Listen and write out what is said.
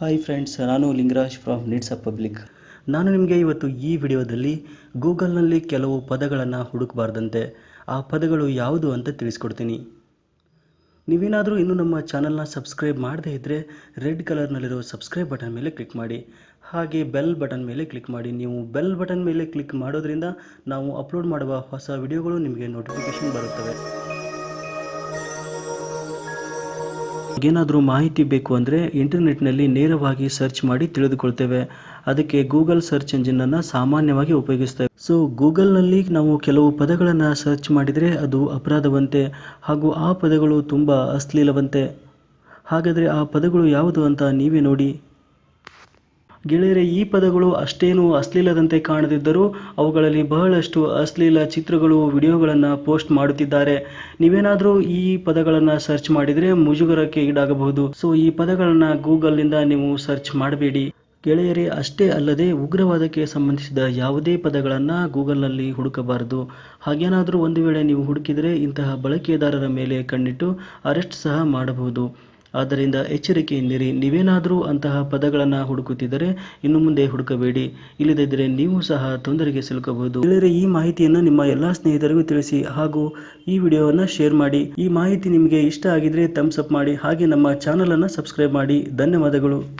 Hi friends ನಾನು Lingaraj from needs up public ನಾನು ನಿಮಗೆ ಇವತ್ತು ಈ ವಿಡಿಯೋದಲ್ಲಿ ಗೂಗಲ್ನಲ್ಲಿ ಕೆಲವು ಪದಗಳನ್ನು ಹುಡುಕಬಾರ್ದಂತೆ ಆ ಪದಗಳು ಯಾವುದು ಅಂತ ತಿಳಿಸ್ಕೊಡ್ತೀನಿ. ನೀವೇನಾದರೂ ಇನ್ನೂ ನಮ್ಮ ಚಾನಲ್ನ ಸಬ್ಸ್ಕ್ರೈಬ್ ಮಾಡದೇ ಇದ್ದರೆ ರೆಡ್ ಕಲರ್ನಲ್ಲಿರೋ ಸಬ್ಸ್ಕ್ರೈಬ್ ಬಟನ್ ಮೇಲೆ ಕ್ಲಿಕ್ ಮಾಡಿ. ಹಾಗೆ ಬೆಲ್ ಬಟನ್ ಮೇಲೆ ಕ್ಲಿಕ್ ಮಾಡಿ. ನೀವು ಬೆಲ್ ಬಟನ್ ಮೇಲೆ ಕ್ಲಿಕ್ ಮಾಡೋದ್ರಿಂದ ನಾವು ಅಪ್ಲೋಡ್ ಮಾಡುವ ಹೊಸ ವಿಡಿಯೋಗಳು ನಿಮಗೆ ನೋಟಿಫಿಕೇಶನ್ ಬರುತ್ತವೆ. ಏನಾದರೂ ಮಾಹಿತಿ ಬೇಕು ಅಂದರೆ ಇಂಟರ್ನೆಟ್ನಲ್ಲಿ ನೇರವಾಗಿ ಸರ್ಚ್ ಮಾಡಿ ತಿಳಿದುಕೊಳ್ತೇವೆ. ಅದಕ್ಕೆ ಗೂಗಲ್ ಸರ್ಚ್ ಎಂಜಿನ್ ಅನ್ನು ಸಾಮಾನ್ಯವಾಗಿ ಉಪಯೋಗಿಸ್ತೇವೆ ಸೊ ಗೂಗಲ್ನಲ್ಲಿ ನಾವು ಕೆಲವು ಪದಗಳನ್ನು ಸರ್ಚ್ ಮಾಡಿದರೆ ಅದು ಅಪರಾಧವಂತೆ ಹಾಗೂ ಆ ಪದಗಳು ತುಂಬ ಅಶ್ಲೀಲವಂತೆ. ಹಾಗಾದರೆ ಆ ಪದಗಳು ಯಾವುದು ಅಂತ ನೀವೇ ನೋಡಿ. ಗೆಳೆಯರೆ, ಈ ಪದಗಳು ಅಷ್ಟೇನು ಅಶ್ಲೀಲದಂತೆ ಕಾಣದಿದ್ದರೂ ಅವುಗಳಲ್ಲಿ ಬಹಳಷ್ಟು ಅಶ್ಲೀಲ ಚಿತ್ರಗಳು, ವಿಡಿಯೋಗಳನ್ನು ಪೋಸ್ಟ್ ಮಾಡುತ್ತಿದ್ದಾರೆ. ನೀವೇನಾದರೂ ಈ ಪದಗಳನ್ನು ಸರ್ಚ್ ಮಾಡಿದರೆ ಮುಜುಗರಕ್ಕೆ ಈಡಾಗಬಹುದು. ಸೊ, ಈ ಪದಗಳನ್ನು ಗೂಗಲ್ನಿಂದ ನೀವು ಸರ್ಚ್ ಮಾಡಬೇಡಿ. ಗೆಳೆಯರೇ, ಅಷ್ಟೇ ಅಲ್ಲದೆ ಉಗ್ರವಾದಕ್ಕೆ ಸಂಬಂಧಿಸಿದ ಯಾವುದೇ ಪದಗಳನ್ನು ಗೂಗಲ್ನಲ್ಲಿ ಹುಡುಕಬಾರದು. ಹಾಗೇನಾದರೂ ಒಂದು ವೇಳೆ ನೀವು ಹುಡುಕಿದರೆ ಇಂತಹ ಬಳಕೆದಾರರ ಮೇಲೆ ಕಣ್ಣಿಟ್ಟು ಅರೆಸ್ಟ್ ಸಹ ಮಾಡಬಹುದು. ಆದ್ದರಿಂದ ಎಚ್ಚರಿಕೆಯಿಂದಿರಿ ನೀವೇನಾದರೂ ಅಂತಹ ಪದಗಳನ್ನು ಹುಡುಕುತ್ತಿದ್ದರೆ ಇನ್ನು ಮುಂದೆ ಹುಡುಕಬೇಡಿ. ಇಲ್ಲದಿದ್ದರೆ ನೀವು ಸಹ ತೊಂದರೆಗೆ ಸಿಲುಕಬಹುದು. ಇಲ್ಲದೆ ಈ ಮಾಹಿತಿಯನ್ನು ನಿಮ್ಮ ಎಲ್ಲ ಸ್ನೇಹಿತರಿಗೂ ತಿಳಿಸಿ ಹಾಗೂ ಈ ವಿಡಿಯೋವನ್ನು ಶೇರ್ ಮಾಡಿ. ಈ ಮಾಹಿತಿ ನಿಮಗೆ ಇಷ್ಟ ಆಗಿದ್ರೆ ಥಮ್ಸ್ ಅಪ್ ಮಾಡಿ. ಹಾಗೆ ನಮ್ಮ ಚಾನಲನ್ನು ಸಬ್ಸ್ಕ್ರೈಬ್ ಮಾಡಿ. ಧನ್ಯವಾದಗಳು.